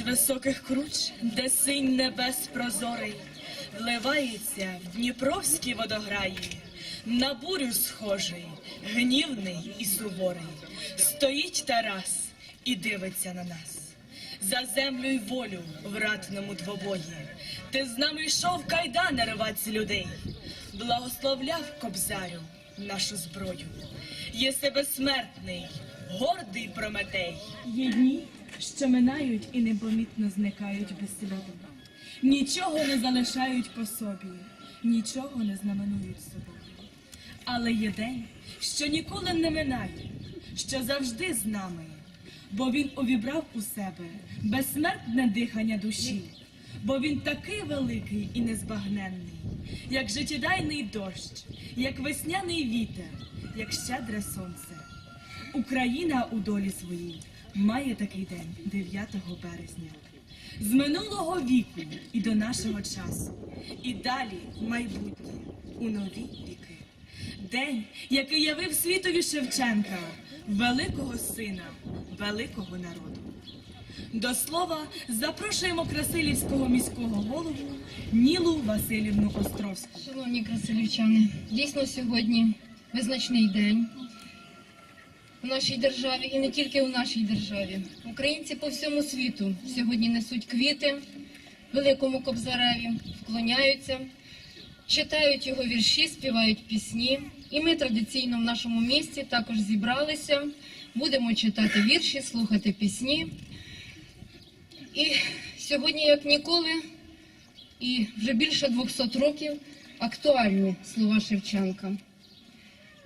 З високих круч, де синь небес прозорий, вливається в дніпровські водограї, на бурю схожий, гнівний і суворий. Стоїть Тарас і дивиться на нас. За землю й волю в ратному двобої. Ти з нами йшов кайдани з людей, благословляв кобзарю нашу зброю. Єси безсмертний, гордий Прометей. Є дні, що минають і непомітно зникають без сліду. Нічого не залишають по собі, нічого не знаменують собою. Але є день, що ніколи не минає, що завжди з нами, бо він увібрав у себе безсмертне дихання душі, бо він такий великий і незбагненний, як життєдайний дощ, як весняний вітер, як щедре сонце. Україна у долі своїй має такий день 9 березня. З минулого віку і до нашого часу, і далі в майбутнє у нові віки. День, який явив світові Шевченка, великого сина, великого народу. До слова запрошуємо Красилівського міського голову Нілу Васильівну Островську. Шановні красилівчани, дійсно сьогодні визначний день у нашій державі і не тільки у нашій державі. Українці по всьому світу сьогодні несуть квіти великому кобзареві, вклоняються, читають його вірші, співають пісні. І ми традиційно в нашому місті також зібралися, будемо читати вірші, слухати пісні. І сьогодні, як ніколи, і вже більше 200 років актуальні слова Шевченка.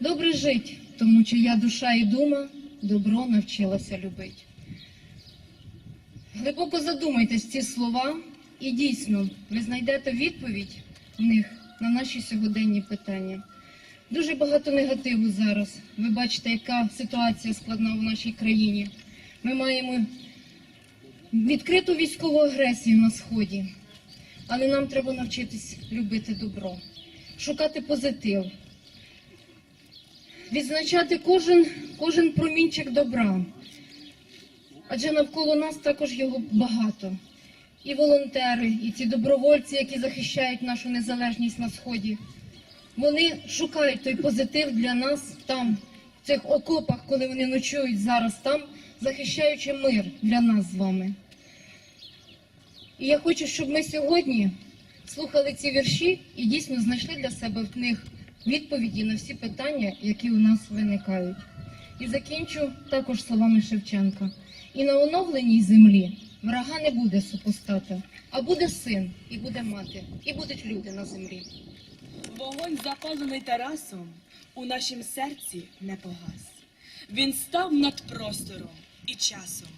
Добре жить, тому чия душа і дума добро навчилася любить. Глибоко задумайтесь ці слова, і дійсно ви знайдете відповідь в них на наші сьогоденні питання. Дуже багато негативу зараз. Ви бачите, яка ситуація складна в нашій країні. Ми маємо відкриту військову агресію на сході. Але нам треба навчитись любити добро, шукати позитив, відзначати кожен, кожен промінчик добра. Адже навколо нас також його багато. І волонтери, і ці добровольці, які захищають нашу незалежність на сході. Вони шукають той позитив для нас там, в цих окопах, коли вони ночують зараз там, захищаючи мир для нас з вами. І я хочу, щоб ми сьогодні слухали ці вірші і дійсно знайшли для себе в них відповіді на всі питання, які у нас виникають. І закінчу також словами Шевченка. І на оновленій землі врага не буде супостата, а буде син, і буде мати, і будуть люди на землі. Вогонь, запалений Тарасом, у нашім серці не погас. Він став над простором і часом.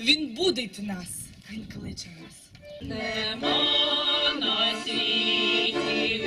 Він будить нас, він кличе нас. Нема на світі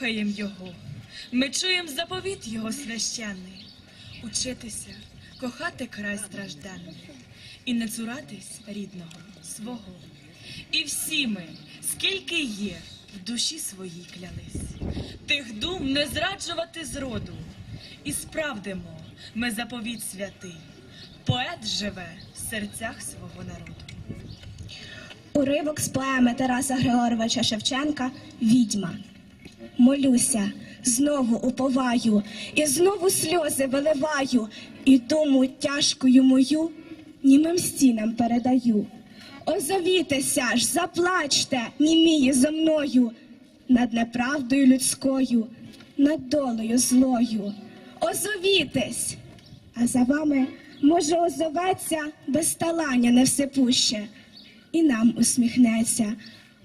слухаємо Його, ми чуємо заповіт Його священний, учитися, кохати край стражденний і не цуратись рідного свого. І всі ми, скільки є, в душі своїй клялись, тих дум не зраджувати зроду, і справдимо ми заповіт святий. Поет живе в серцях свого народу. Уривок з поеми Тараса Григоровича Шевченка Відьма. Молюся, знову уповаю, і знову сльози виливаю, і думу тяжкою мою німим стінам передаю. Озовітеся ж, заплачте, німії зо мною, над неправдою людською, над долею злою. Озовітесь, а за вами може озоветься безталання невсипуще і нам усміхнеться,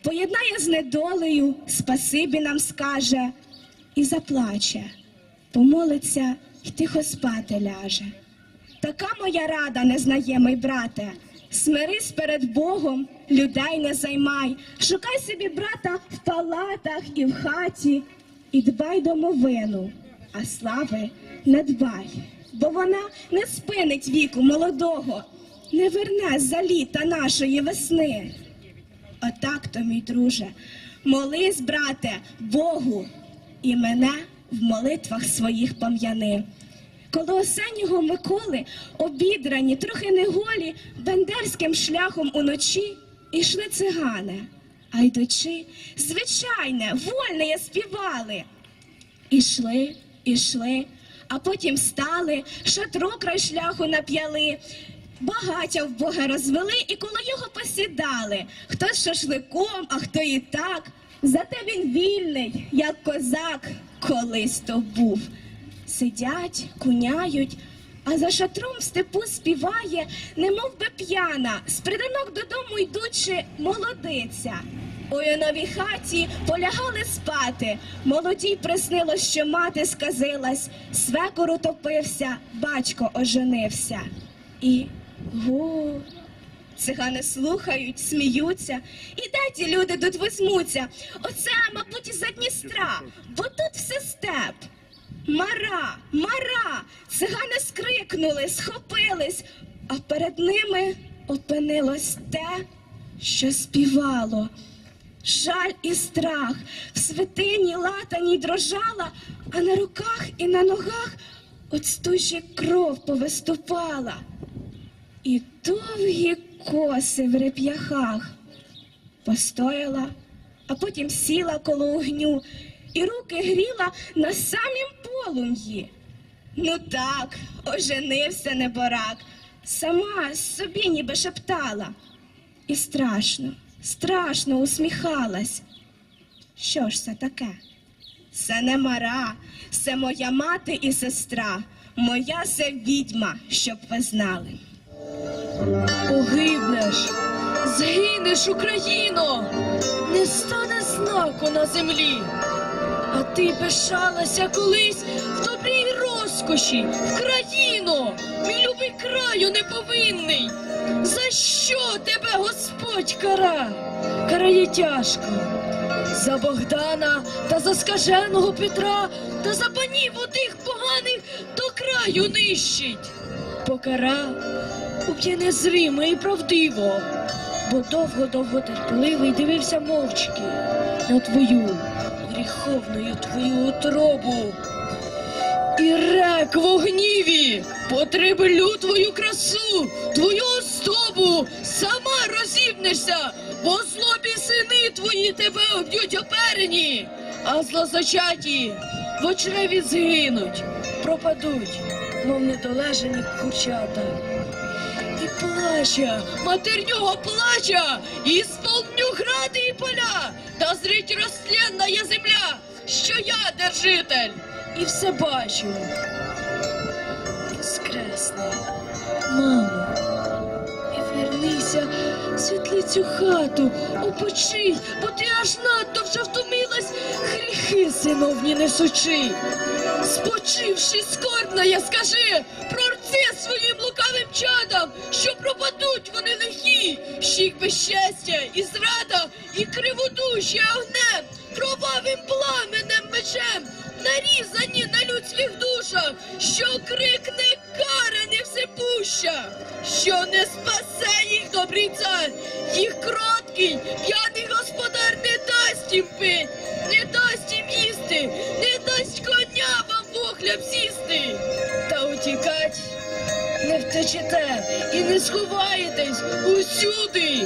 поєднає з недолею, спасибі нам скаже і заплаче, помолиться й тихо спати ляже. Така моя рада, незнаємий брате, смирись перед Богом, людей не займай, шукай собі брата в палатах і в хаті, і дбай домовину, а слави не дбай, бо вона не спинить віку молодого, не верне за літа нашої весни. Отак то, мій друже, молись, брате, Богу, і мене в молитвах своїх пам'яни. Коло осеннього Миколи, обідрані, трохи неголі, бендерським шляхом уночі ішли цигани, а йдучи, звичайне, вольне співали. Ішли, ішли, а потім стали, шатру край шляху нап'яли. Багаття в Бога розвели і коло його посідали. Хто з шашликом, а хто і так. Зате він вільний, як козак, колись то був. Сидять, куняють, а за шатром в степу співає, немов би п'яна, з приданок додому йдучи, молодиця. У новій хаті полягали спати. Молодій приснилось, що мати сказилась, свекор утопився, батько оженився. І гу. Цигани слухають, сміються. І де ті люди тут візьмуться? Оце, мабуть, із-за Дністра, бо тут все степ. Мара, мара! Цигани скрикнули, схопились, а перед ними опинилось те, що співало. Жаль і страх в святині латаній дрожала, а на руках і на ногах от стужі кров повиступала. І довгі коси в реп'яхах. Постояла, а потім сіла коло огню і руки гріла на самім полум'ї. Ну так, оженився неборак, сама собі ніби шептала. І страшно, страшно усміхалась. Що ж це таке? Це не мара, це моя мати і сестра, моя це відьма, щоб ви знали. Погибнеш, згинеш, Україно, не стане знаку на землі. А ти пишалася колись в добрій розкоші, в країно, мій любий краю неповинний. За що тебе Господь кара? Карає тяжко. За Богдана та за скаженого Петра та за панів одних поганих до краю нищить. Покарав, уб'є незримо і правдиво, бо довго-довго терпеливий дивився мовчки на твою гріховною твою утробу. І рек в огніві потреблю твою красу, твою оздобу, сама розібнешся, бо злобі сини твої тебе об'ють оперені, а злозачаті в очреві згинуть, пропадуть, мов недолежені курчата. Плача, матернього плача, і сполню гради і поля, та зрить розтлінна є земля, що я держитель, і все бачу. Воскресни, мамо, і вернися в світлицю хату, опочий, бо ти аж надто вже втомилась, гріхи синовні несучи. Спочивши скорбна, я скажи, прорци своїм лукавим чадам, що пропадуть вони лихі, щік безщастя і зрада, і криводуші огнем, кровавим пламенем мечем, нарізані на людських душах, що крикне кара не всепуща, що не спасе їх добрий цар, їх кроткий, п'яний господар не дасть їм пить, не дасть їм їсти, не дасть коня вам в охляб сісти. Та утікать не втечете і не сховаєтесь усюди.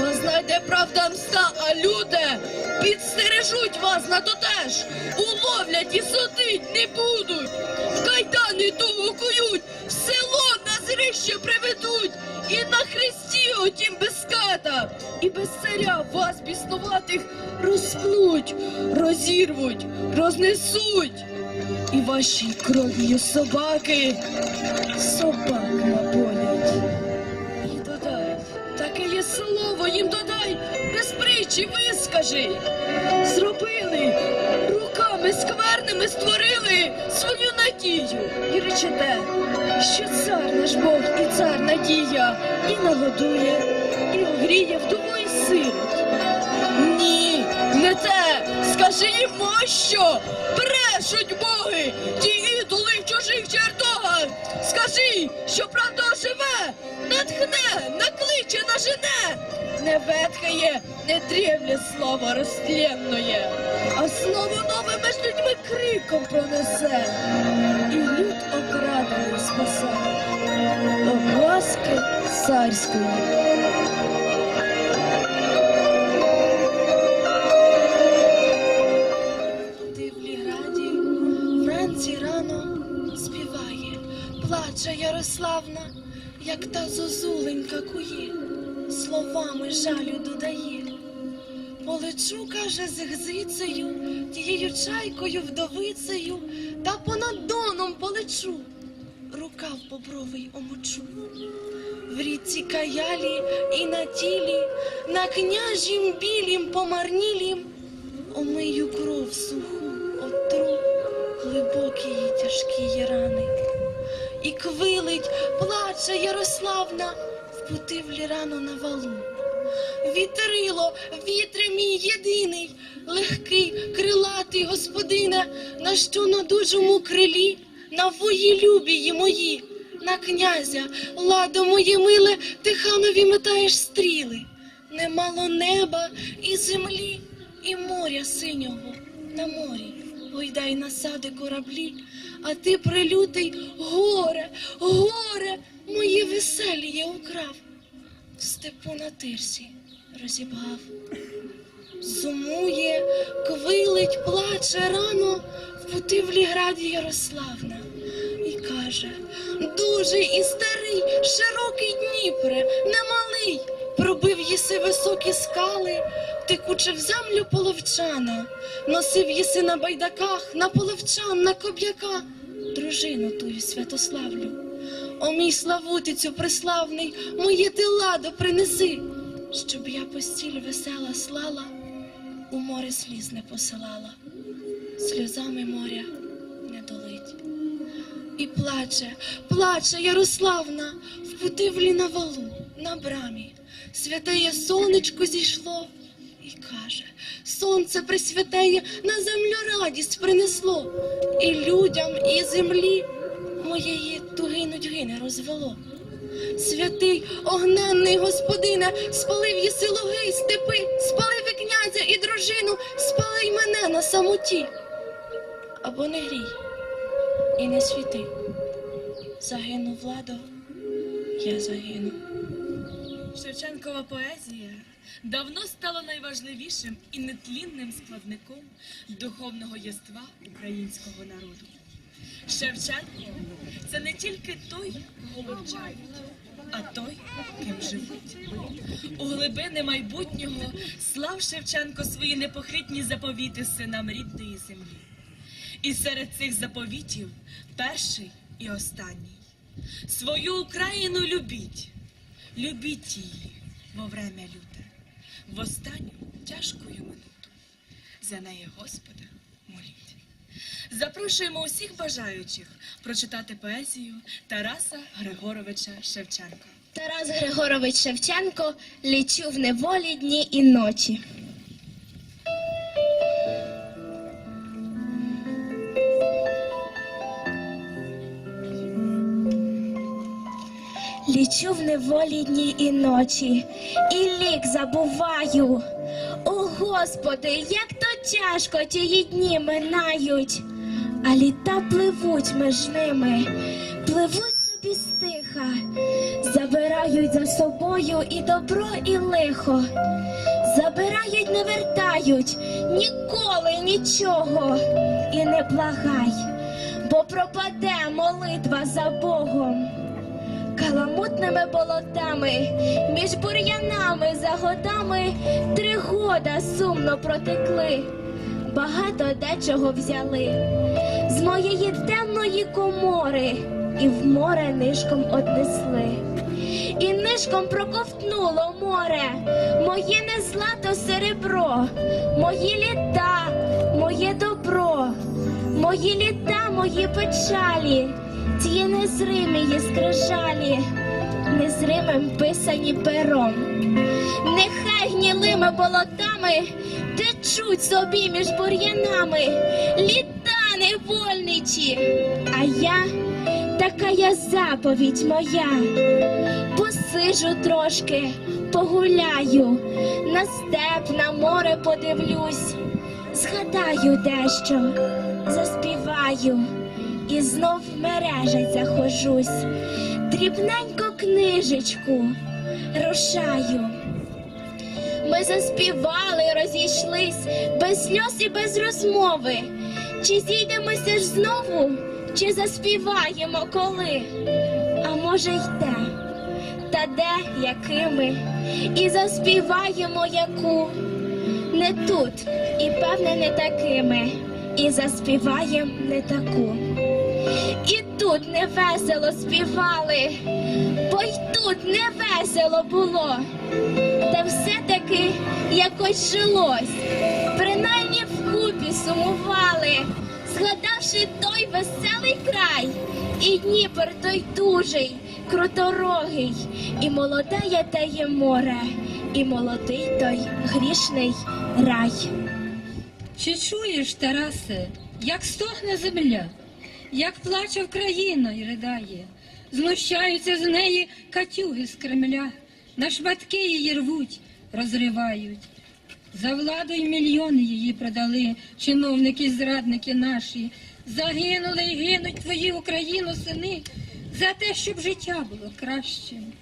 Вас знайде правда мста, а люди підстережуть вас на то теж. Уловлять і судить не будуть. В кайдани того кують, в село на зрище приведуть. І на хресті отім без ката, і без царя вас біснуватих розпнуть, розірвуть, рознесуть. І ваші кров'ю собаки собак напоять. І додай, таке є слово, їм додай, без притчі вискажи. Зробили, руками скверними створили свою надію. І речете, що цар наш Бог і цар надія, і нагодує, і огріє вдову і сирот. Ні, не те. Скажи їм що брешуть боги, ті ідоли в чужих чертогах. Скажи, що правда живе, натхне, накличе, нажене. Не ветхає, не древнє слово розтлєнноє, а слово нове між людьми криком пронесе. І люд окрадений спасе. Огласки царської. Плаче Ярославна, як та зозуленька кує, словами жалю додає. Полечу, каже, з гзицею, тією чайкою вдовицею, та понад доном полечу, рукав бобровий омочу. В річці каялі і на тілі, на княжім білім помарнілім, омию кров суху, отру, глибокі її тяжкі рани. І квилить, плаче Ярославна, в путивлі рано на валу. Вітрило, вітре мій єдиний, легкий, крилатий господине, на що на дужому крилі, на вої любії мої, на князя, ладо моє миле, ти ханові метаєш стріли. Немало неба і землі, і моря синього на морі. Гойдай насади кораблі, а ти прилютий горе, горе, моє веселіє украв в степу на тирсі розібгав. Сумує, квилить, плаче рано в путивлі граді Ярославна. І каже, дужий і старий, широкий Дніпре, немалий, пробив єси високі скали, текуче в землю половчана, носив єси на байдаках, на половчан, на коб'яка, дружину тую святославлю. О мій славутицю преславний, моє ти ладо принеси, щоб я постіль весела слала, у море сліз не посилала, сльозами моря не долить. І плаче, плаче Ярославна в путивлі на валу, на брамі. Святеє сонечко зійшло і каже, сонце присвятеє на землю радість принесло, і людям, і землі моєї туги нудьги не розвело. Святий огненний господине, спалив єси луги й степи, спалив і князя і дружину, спали мене на самоті. Або не грій і не світи. Загину владо, я загину. Шевченкова поезія давно стала найважливішим і нетлінним складником духовного єства українського народу. Шевченко це не тільки той, кого вивчають, а той, ким живуть. У глибини майбутнього слав Шевченко свої непохитні заповіти синам рідної землі. І серед цих заповітів перший і останній. Свою Україну любіть, любіть її во время люте, в останню тяжкою минуту. За неї Господа моліть. Запрошуємо усіх бажаючих прочитати поезію Тараса Григоровича Шевченка. Тарас Григорович Шевченко лічу в неволі дні і ночі. Лічу в неволі дні і ночі, і лік забуваю. О Господи, як то тяжко тії дні минають, а літа пливуть між ними, пливуть собі стиха, забирають за собою і добро, і лихо, забирають, не вертають ніколи нічого, і не благай, бо пропаде молитва за Богом. Каламутними болотами, між бур'янами за годами три года сумно протекли, багато дечого взяли з моєї темної комори і в море нишком однесли. І нишком проковтнуло море, моє не злато серебро, мої літа, моє добро, мої літа, мої печалі, ті незримі є скрижалі, незримим писані пером. Нехай гнілими болотами течуть собі між бур'янами, літа невольничі, а я така я заповідь моя. Посижу трошки, погуляю, на степ, на море подивлюсь, згадаю дещо, заспіваю і знов в мережать захожусь, дрібненько книжечку рушаю. Ми заспівали, розійшлись без сльоз і без розмови. Чи зійдемося ж знову, чи заспіваємо коли? А може й те, та де, якими, і заспіваємо яку не тут, і певне не такими, і заспіваєм не таку. І тут не весело співали, бо й тут не весело було. Та все-таки якось жилось, принаймні вкупі сумували, згадавши той веселий край, і Дніпер той дужий, круторогий, і молоде теє море, і молодий той грішний рай. Чи чуєш, Тарасе, як стогне земля, як плаче Вкраїна й ридає, знущаються з неї катюги з Кремля, на шматки її рвуть, розривають. За владою мільйони її продали, чиновники й зрадники наші. Загинули й гинуть твої Україно сини за те, щоб життя було кращим.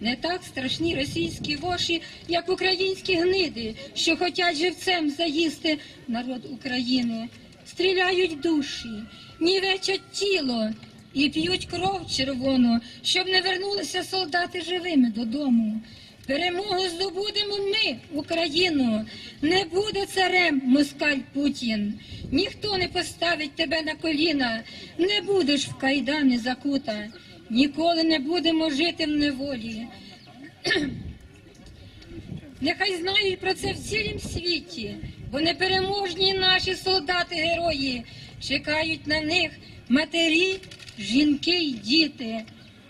Не так страшні російські воші, як українські гниди, що хотять живцем заїсти народ України. Стріляють душі, нівечать тіло і п'ють кров червону, щоб не вернулися солдати живими додому. Перемогу здобудемо ми, Україну. Не буде царем москаль Путін. Ніхто не поставить тебе на коліна, не будеш в кайдани закута. Ніколи не будемо жити в неволі. Нехай знають про це в цілім світі, бо непереможні наші солдати-герої чекають на них матері, жінки й діти,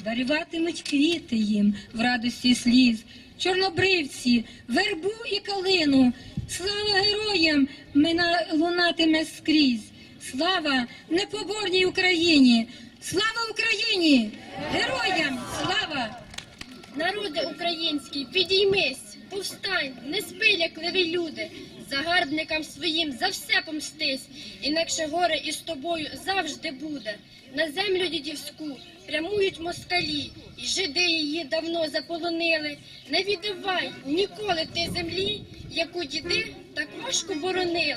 даруватимуть квіти їм в радості сліз, чорнобривці, вербу і калину. Слава героям мина лунатиме скрізь. Слава непоборній Україні! Слава Україні! Героям слава! Народи український, підіймись, повстань, не спи, лякливі люди, загарбникам своїм за все помстись, інакше горе із тобою завжди буде. На землю дідівську прямують москалі, і жиди її давно заполонили. Не віддавай ніколи ти землі, яку діди так важко боронили.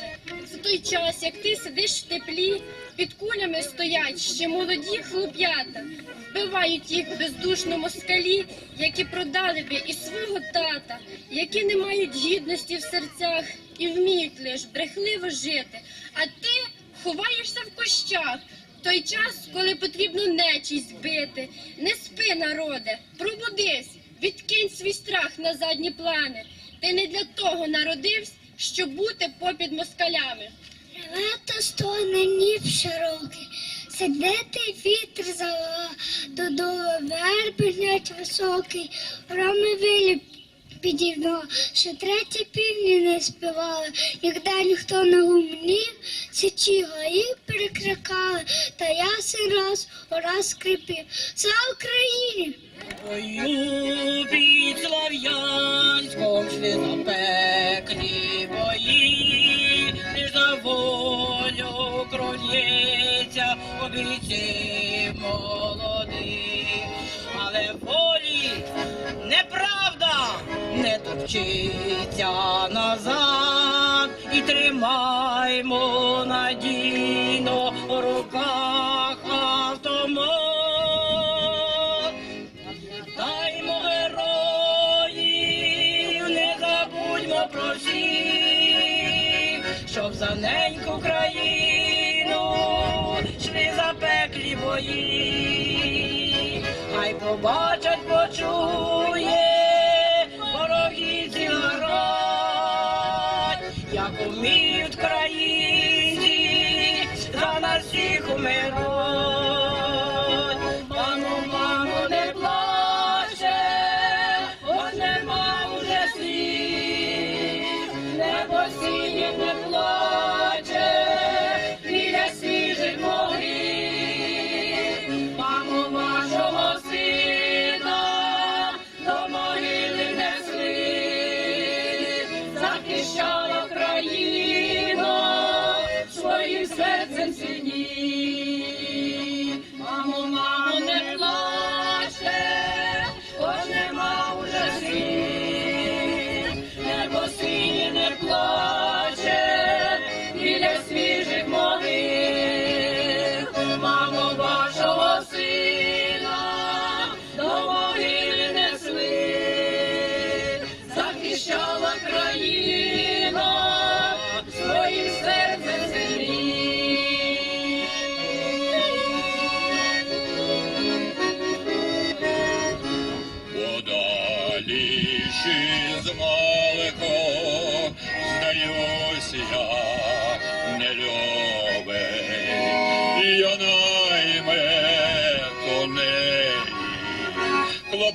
За той час, як ти сидиш в теплі, під кулями стоять ще молоді хлоп'ята, вбивають їх бездушно москалі, які продали би і свого тата, які не мають гідності в серцях і вміють лиш брехливо жити. А ти ховаєшся в кущах. в Той час, коли потрібно нечість бити, не спи, народе, пробудись, відкинь свій страх на задні плани. Ти не для того народився, щоб бути попід москалями. Лето стогне ніб широкий, сидити вітер за додолу верби гнять високий, роми вилі підівно, що треті півні не співали, як день хто на гумні, січі гаї перекрикали, та ясен раз ураз скрипів. Слава Україні! Бою під Слов'янськом шли бої, і за волю кров'ється обійці молоді. Але волі неправда не топчиться назад і тримаймо надійно в руках автомат. Даймо героїв, не забудьмо про всіх, щоб за неньку країну шли запеклі бої, хай побачать,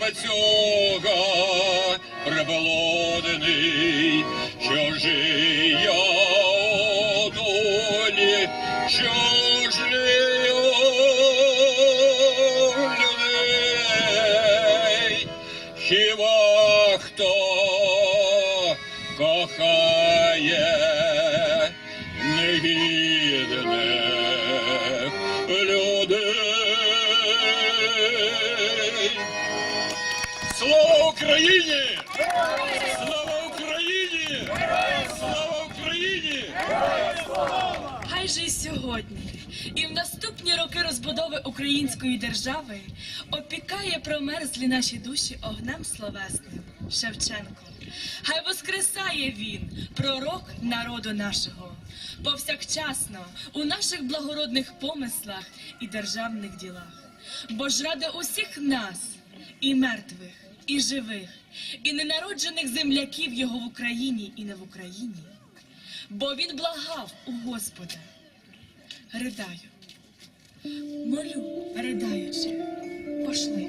хлопецюга приболодений, Хай же сьогодні, і в наступні роки розбудови української держави опікає промерзлі наші душі огнем словесним Шевченко. Хай воскресає він, пророк народу нашого, повсякчасно у наших благородних помислах і державних ділах. Бо ж ради усіх нас, і мертвих, і живих, і ненароджених земляків його в Україні і не в Україні. Бо він благав у Господа. Ридаю, молю, ридаючи, пошли,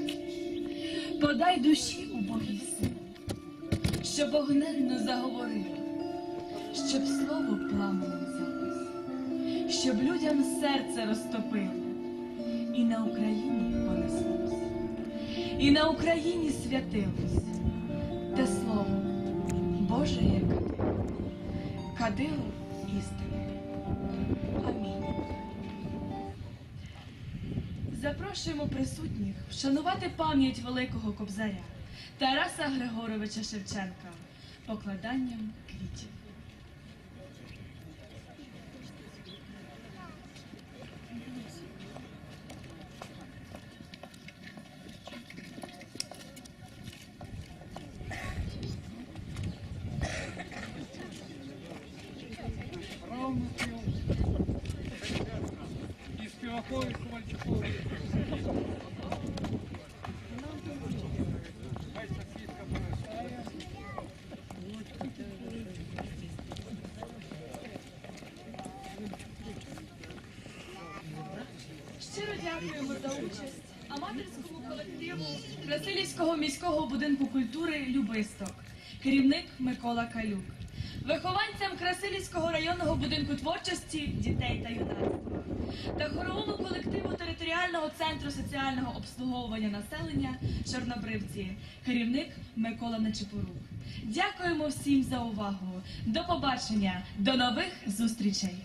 подай душі у Богій сил, щоб огненно заговорив, щоб слово пламенем запис, щоб людям серце розтопило, і на Україні понеслось, і на Україні святилось, те слово Боже є кадило, кадило істини. Запрошуємо присутніх вшанувати пам'ять великого кобзаря Тараса Григоровича Шевченка покладанням квітів. і Співакові Ковальчукові. Хай сусідка перестає. Щиро дякуємо за участь аматорському колективу Красилівського міського будинку культури Любисток, керівник Микола Калюк. вихованцям Красилівського районного будинку творчості дітей та юнацтва та хоровому колективу територіального центру соціального обслуговування населення Чорнобривці, керівник Микола Нечепорук. Дякуємо всім за увагу. До побачення, до нових зустрічей.